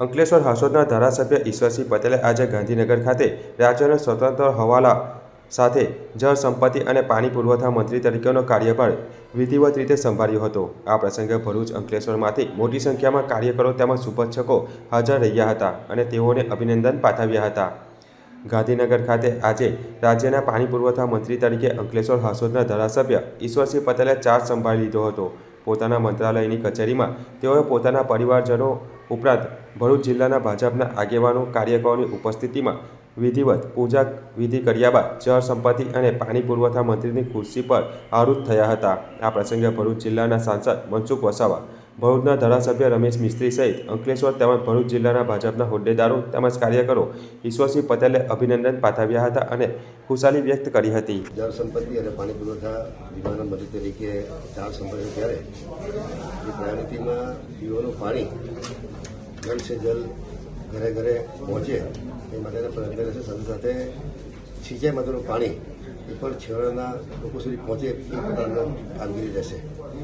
અંકલેશ્વર હાસોદના ધારાસભ્ય ઈશ્વરસિંહ પટેલે આજે ગાંધીનગર ખાતે રાજ્યના સ્વતંત્ર હવાલા સાથે જળ સંપત્તિ અને પાણી પુરવઠા મંત્રી તરીકેનો કાર્યભાર વિધિવત રીતે સંભાળ્યો હતો. આ પ્રસંગે ભરૂચ અંકલેશ્વરમાંથી મોટી સંખ્યામાં કાર્યકરો તેમજ શુભેચ્છકો હાજર રહ્યા હતા અને તેઓને અભિનંદન પાઠવ્યા હતા. ગાંધીનગર ખાતે આજે રાજ્યના પાણી પુરવઠા મંત્રી તરીકે અંકલેશ્વર હાસોદના ધારાસભ્ય ઈશ્વરસિંહ પટેલે ચાર્જ સંભાળી લીધો હતો. પોતાના મંત્રાલયની કચેરીમાં તેઓએ પોતાના પરિવારજનો ઉપરાંત ભરૂચ જિલ્લાના ભાજપના આગેવાનો, કાર્યકરોની ઉપસ્થિતિમાં વિધિવત પૂજા વિધિ કર્યા બાદ જળ સંપત્તિ અને પાણી પુરવઠા મંત્રીની ખુરશી પર આરૂઢ થયા હતા. આ પ્રસંગે ભરૂચ જિલ્લાના સાંસદ મનસુખ વસાવા ભરૂચના ધારાસભ્ય રમેશ મિસ્ત્રી સહિત અંકલેશ્વર તેમજ ભરૂચ જિલ્લાના ભાજપના હોદ્દેદારો તેમજ કાર્યકરો ઈશ્વરસિંહ પટેલે અભિનંદન પાઠવ્યા હતા અને ખુશાલી વ્યક્ત કરી હતી. જળ સંપત્તિ અને પાણી પુરવઠા વિભાગના મંત્રી તરીકે ચાર સંભાળ્યો ત્યારે એ પ્રાયોરિટીમાં પીવાનું પાણી જલ છે, જલ ઘરે ઘરે પહોંચે એ માટેના પ્રયત્ન રહેશે. સાથે સાથે સિંચાઈ માટેનું પાણી એ પણ છેવાડાના લોકો સુધી પહોંચે એ પ્રકારની કામગીરી રહેશે.